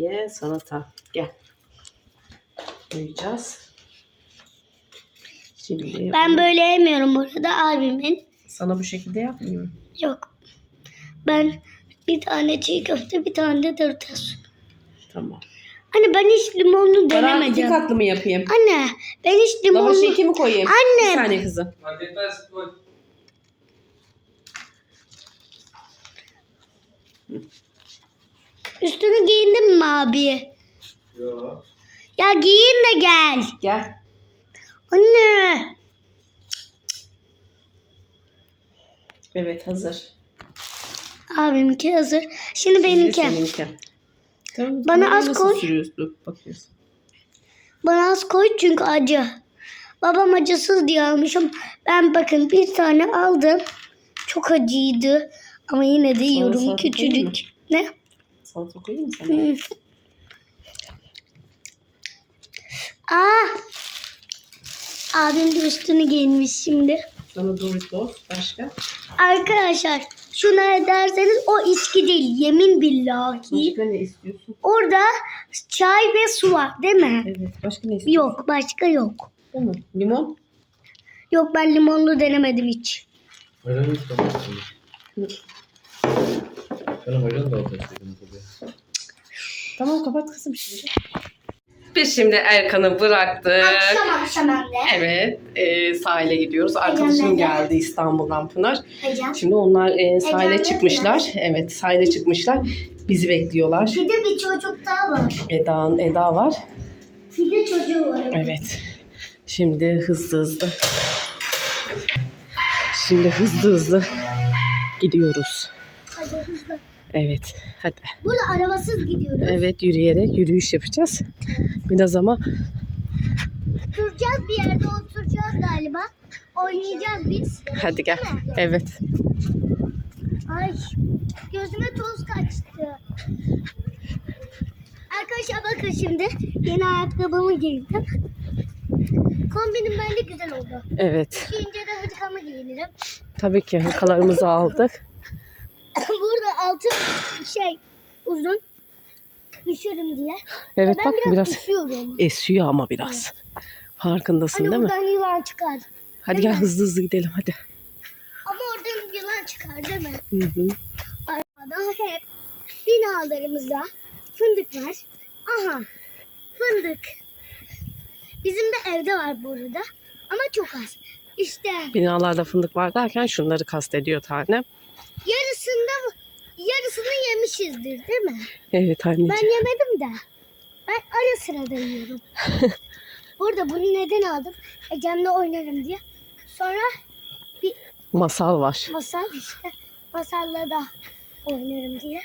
Ye salata. Gel. Koyacağız. Şimdi Ben böyle yemiyorum burada abimin. sana bu şekilde yapmayayım. mı? Yok. Ben bir tane çiğ köfte bir tane de dörttes. Tamam. Anne ben hiç limonlu Bana iki denemedim. katlı mı yapayım? Anne ben hiç limonlu... Lavaşı iki mi koyayım? Anne. Bir saniye kızım. Fark etmez. Koy. Üstünü giyindin mi abi? Yo. Ya giyin de gel. Gel. Anne. Evet hazır. Abiminki hazır. Şimdi benimki. seninki. Tamam, Bana az nasıl koy. Sürüyorsun? Bakıyorsun. Bana az koy çünkü acı. Babam acısız diye almışım. Ben bakın bir tane aldım. Çok acıydı. Ama yine de yiyorum küçücük. Ne? Salata koyayım mı sana? Aa! Abim de üstünü giyinmiş şimdi. Sana Doritos. Başka? Arkadaşlar şuna ederseniz o içki değil. Yemin billahi. Başka ne istiyorsun? Orada çay ve su var değil mi? Evet. Başka ne istiyorsun? Yok başka yok. Tamam. Limon? Yok ben limonlu denemedim hiç. Ayran istiyorsun? Sana ayran da tabii. Tamam kapat kızım şimdi. Biz şimdi Erkan'ı bıraktık. Akşam akşam hem de. Evet, e, sahile gidiyoruz. Arkadaşım geldi İstanbul'dan Pınar. Hocam. Şimdi onlar e, sahile Ecem, çıkmışlar. Evet, sahile çıkmışlar. Bizi bekliyorlar. Bir de bir çocuk daha var. Eda, Eda var. Bir de çocuğu var. Evet. Şimdi hızlı hızlı. Şimdi hızlı hızlı gidiyoruz. Evet, hadi. Burada arabasız gidiyoruz. Evet, yürüyerek yürüyüş yapacağız. Biraz ama Duracağız bir yerde oturacağız galiba. Oynayacağız biz. hadi gel. Evet. Ay gözüme toz kaçtı. Arkadaşlar bakın şimdi yeni ayakkabımı giydim. Kombinim bence güzel oldu. Evet. Giyince de hırkamı giyinirim. Tabii ki hırkalarımızı aldık. Burada altı şey uzun. Üşürüm diye. Evet ben bak biraz, biraz üşüyorum. esiyor ama biraz. Farkındasın Hani değil mi? buradan yılan çıkar. Hadi gel hızlı hızlı gidelim hadi. Ama oradan yılan çıkar değil mi? Hı hı. Arada hep binalarımızda fındık var. Aha fındık. Bizim de evde var burada ama çok az. İşte Binalarda fındık var derken şunları kastediyor tane. Yarısında yarısını yemişizdir değil mi? Evet anneciğim. Ben yemedim de. Ben ara sırada yiyorum. burada bunu neden aldım? Ecem'le oynarım diye. Sonra bir Masal var. masal işte. Masalla da oynarım diye.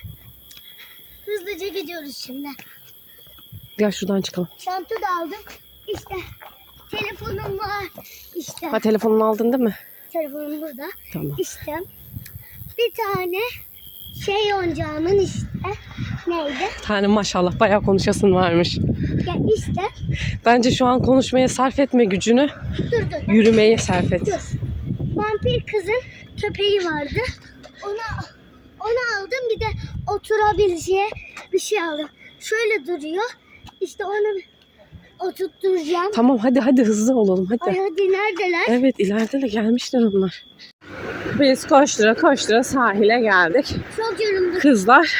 Hızlıca gidiyoruz şimdi. Gel şuradan çıkalım. Şantı da aldım. İşte telefonum var. İşte Ha telefonunu aldın değil mi? telefonum burada. Tamam. İşte bir tane şey oyuncağımın işte neydi? Tane maşallah bayağı konuşasın varmış. Ya işte Bence şu an konuşmaya sarf etme gücünü. dur dur. Yürümeye sarf et. Dur. Vampir kızın köpeği vardı. Ona onu aldım bir de oturabileceği bir şey aldım. Şöyle duruyor. İşte onu oturtturacağım. Tamam hadi hadi hızlı olalım Ay hadi. hadi neredeler? Evet ileride de gelmişler onlar. Biz koştura koştura sahile geldik. Çok yoruldum. Kızlar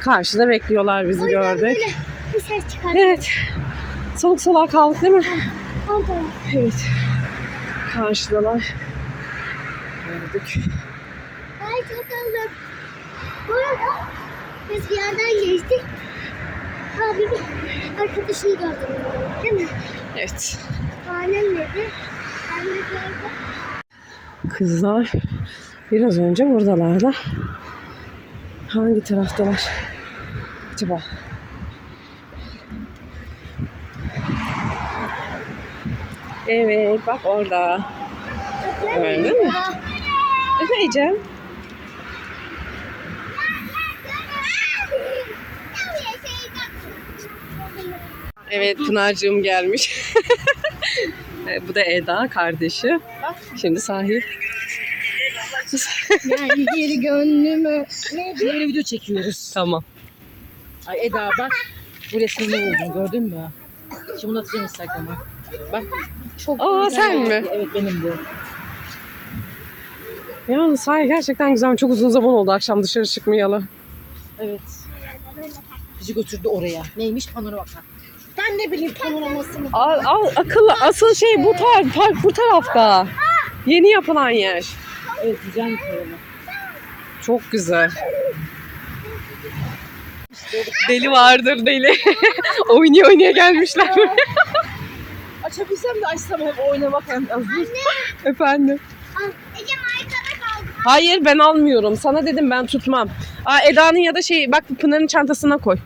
karşıda bekliyorlar bizi O gördük. böyle bir ses çıkardım. Evet. Soluk soluğa kaldık değil mi? Pantolon. Evet. Karşıdalar. Gördük. Ay çok aldım. Bu arada biz bir yerden geçtik. Abimin arkadaşını gördüm. Değil mi? Evet. Annem dedi. Ben de gördüm. Kızlar biraz önce buradalardı. Hangi taraftalar? Acaba? Evet bak orada. Gördün mü? Efendim? Evet Pınar'cığım gelmiş. Bu da Eda kardeşi. Şimdi sahil. Yani geri gönlümü. video çekiyoruz. Tamam. Ay Eda bak. Bu resmini buldum gördün mü? Şimdi bunu atacağım Instagram'a. Bak. Çok Aa, güzel sen mi? Evet benim bu. Yalnız sahil gerçekten güzel. Çok uzun zaman oldu akşam dışarı çıkmayalı. Evet. Bizi götürdü oraya. Neymiş panorama. Ben ne bileyim panoramasını. Al, al akıllı. Asıl şey bu tar park bu tarafta. Yeni yapılan yer. Evet güzel bir panorama. Çok güzel. Deli vardır deli. oynaya oynaya gelmişler. Açabilsem de açsam hep oynamak hazır. Efendim. Al. Ecem arkada kaldı. Hayır ben almıyorum. Sana dedim ben tutmam. Aa Eda'nın ya da şey bak Pınar'ın çantasına koy.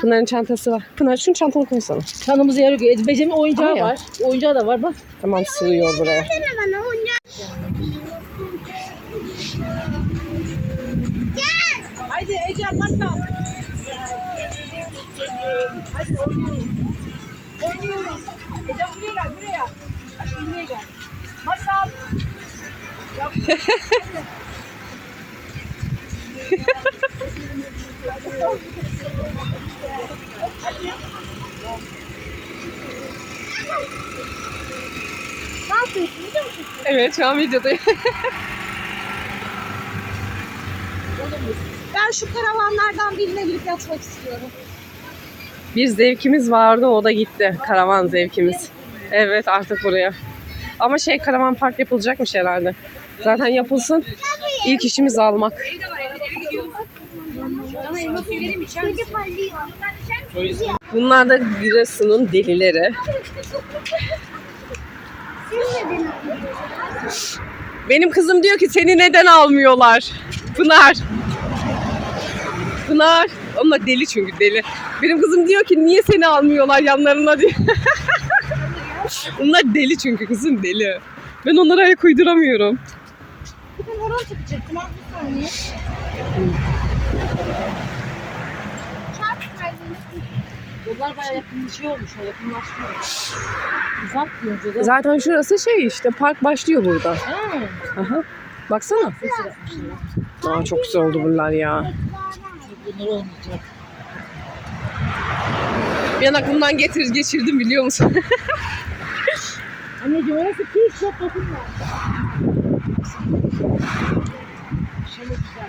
Pınar'ın çantası var. Pınar şunun çantana koysana. Kanımıza yarıyor. Ed- Becem'in oyuncağı Ama ya. var. Oyuncağı da var bak. Tamam sığıyor buraya. Versene bana oyuncak. Haydi Ecem masal. Hadi oynuyoruz. Oynuyoruz. Ecem buraya gel buraya. Aşkım buraya gel. Masal. Ne yapıyorsun biliyor musun? Evet şu an videodayım. Ben şu karavanlardan birine binip yatmak istiyorum. Bir zevkimiz vardı o da gitti. Karavan zevkimiz. Evet artık buraya. Ama şey karavan park yapılacakmış herhalde. Zaten yapılsın. İlk işimiz almak. Bunlar da Giresun'un delileri. Benim kızım diyor ki seni neden almıyorlar? Pınar. Pınar. Onlar deli çünkü deli. Benim kızım diyor ki niye seni almıyorlar yanlarına diyor. Onlar deli çünkü kızım deli. Ben onlara ayak uyduramıyorum. Bugün horon takacaktım. Az bir saniye. Yollar bayağı yakın şey olmuş. Uzak hocalar. Zaten şurası şey işte park başlıyor burada. Ha. Aha. Baksana. Aa, çok güzel oldu bunlar ya. Bunlar olmayacak. Bir an aklımdan getir geçirdim biliyor musun? Anneciğim orası keyif çok dokunma. Şöyle güzel.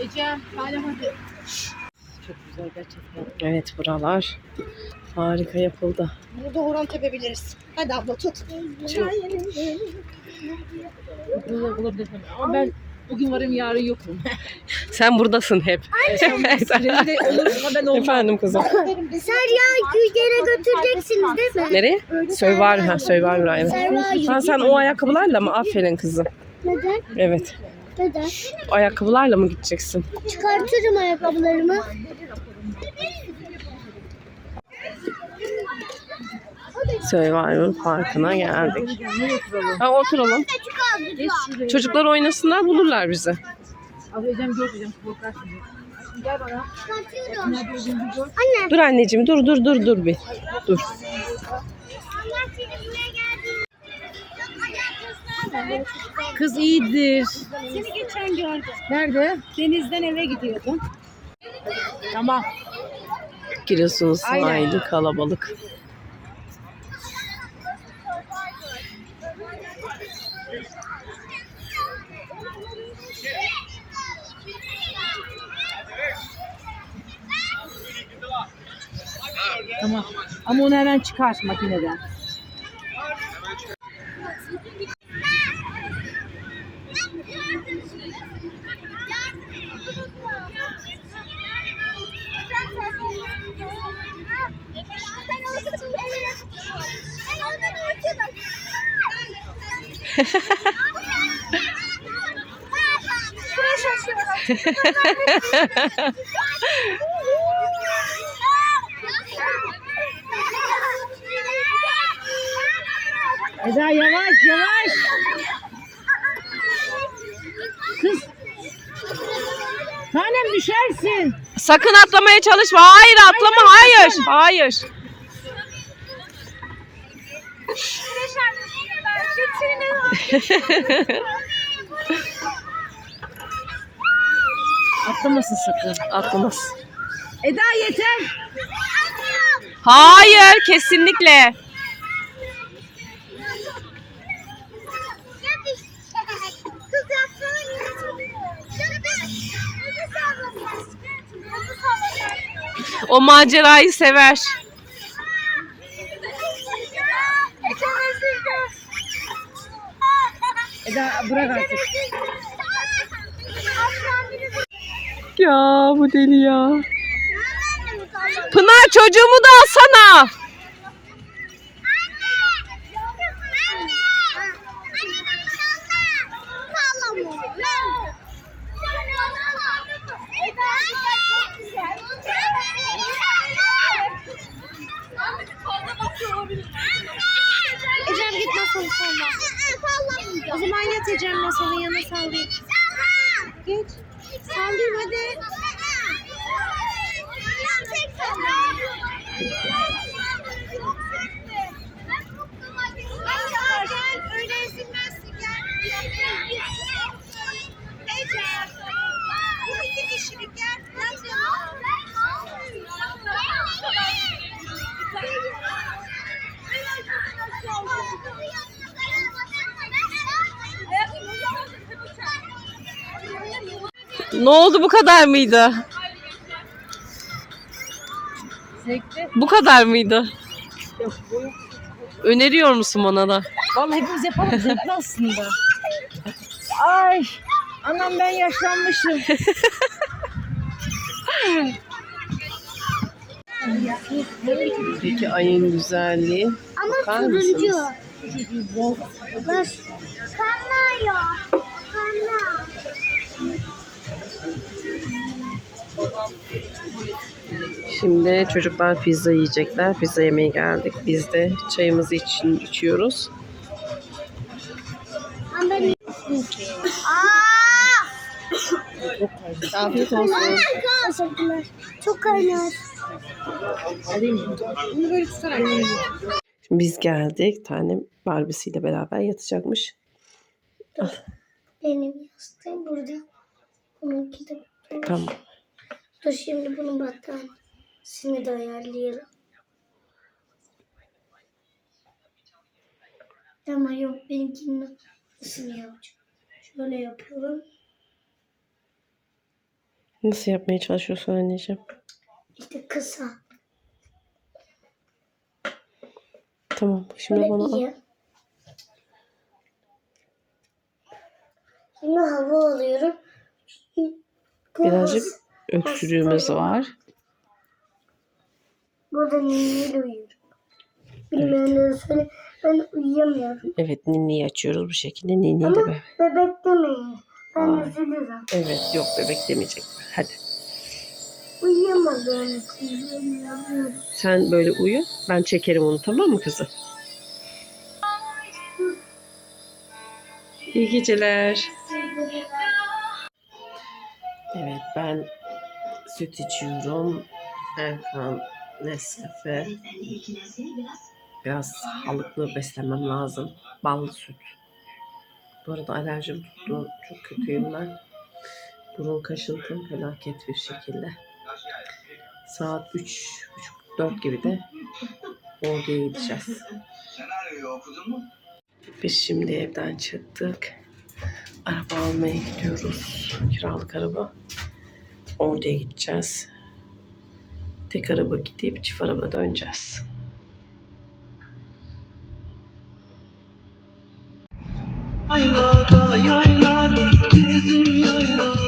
Ecem, hala hadi. Çok güzel gerçekten. evet buralar harika yapıldı. Burada horon tepebiliriz. Hadi abla tut. Burada olabilir tabii. Ama ben bugün varım yarın yokum. Sen buradasın hep. Senin de olursun ama ben olmam. Efendim kızım. Serya Gülger'e götüreceksiniz değil mi? Nereye? Survivor. Ha Survivor evet. Survivor. Ha, sen o ayakkabılarla mı? Aferin kızım. Neden? Evet. Neden? Ayakkabılarla mı gideceksin? Çıkartırım ayakkabılarımı. Survivor Parkı'na geldik. Ha, oturalım. Çocuklar oynasınlar bulurlar bizi. Görmeyeceğim. Gel bana. Anne. Dur anneciğim dur dur dur dur bir. Dur. Allah seni buraya geldi. Kız iyidir. Seni geçen gördüm. Nerede? Denizden eve gidiyordum. Tamam. Giresun sahili kalabalık. Tamam. Ama onu hemen çıkar makineden. Eda yavaş yavaş. Kız. Tanem düşersin. Sakın atlamaya çalışma. Hayır atlama. Hayır. Hayır. Atlamasın sakın. Atlamaz. Eda yeter. Hayır kesinlikle. O macerayı sever. Eda bırak artık. Ya bu deli ya. Pınar çocuğumu da alsana. Ecem git salla. O zaman yat Ecem masalın yanına sallayayım. Geç. candy with it. Ne oldu bu kadar mıydı? Zevkli. Bu kadar mıydı? Öneriyor musun bana da? Vallahi hepimiz yapalım zevkli aslında. Ay. Anam ben yaşlanmışım. Peki ayın güzelliği. Ama Bakar turuncu. mısınız? Bak. Şimdi çocuklar pizza yiyecekler. Pizza yemeye geldik. Biz de çayımızı için içiyoruz. Afiyet olsun. Teşekkürler. Çok kaynar. Bunu böyle tutarak Şimdi biz geldik. Tanem Barbie'siyle beraber yatacakmış. Benim yastığım burada. Onunki de. Tamam. Dur şimdi bunun battaniyesini de ayarlayalım. Ama yok benimkinin nasıl yapacağım? Şöyle yapıyorum. Nasıl yapmaya çalışıyorsun anneciğim? İşte kısa. Tamam. Şimdi Şöyle bana al. iyi. Şimdi hava alıyorum. Birazcık öksürüğümüz var. Burada ninniyle uyuyorum. Bilmeyenlere söyle. Ben uyuyamıyorum. Evet ninniyi açıyoruz bu şekilde. Ninniyi de Ama be. bebek demeyin. Ben üzülürüm. Evet yok bebek demeyecek. Hadi. Uyuyamadığım için uyuyamıyorum. Sen böyle uyu. Ben çekerim onu tamam mı kızım? İyi geceler. Evet ben süt içiyorum. Erkan, Nescafe. Biraz sağlıklı beslenmem lazım. Ballı süt. Bu arada alerjim tuttu. Çok kötüyüm ben. Burun kaşıntım felaket bir şekilde. Saat 3.30-4 gibi de oraya gideceğiz. Biz şimdi evden çıktık. Araba almaya gidiyoruz. Kiralık araba. Ordu'ya gideceğiz. Tek araba gidip çift araba döneceğiz. Aylar, aylar, bizim yaylar.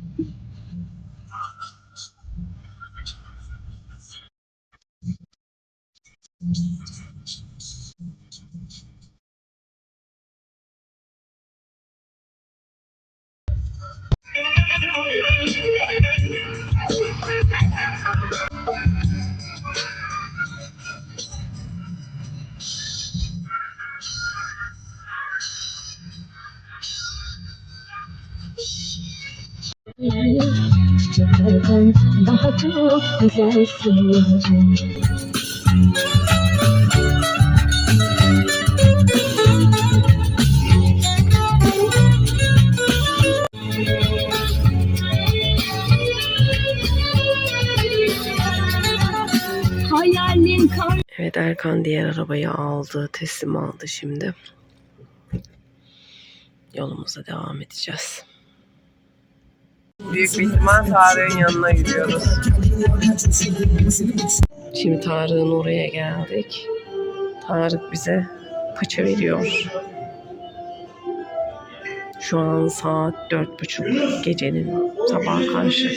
Daha çok güzelsin. Evet Erkan diğer arabayı aldı, teslim aldı şimdi. Yolumuza devam edeceğiz. Büyük bir ihtimal Tarık'ın yanına gidiyoruz. Şimdi Tarık'ın oraya geldik. Tarık bize paça veriyor. Şu an saat dört buçuk gecenin sabah karşı.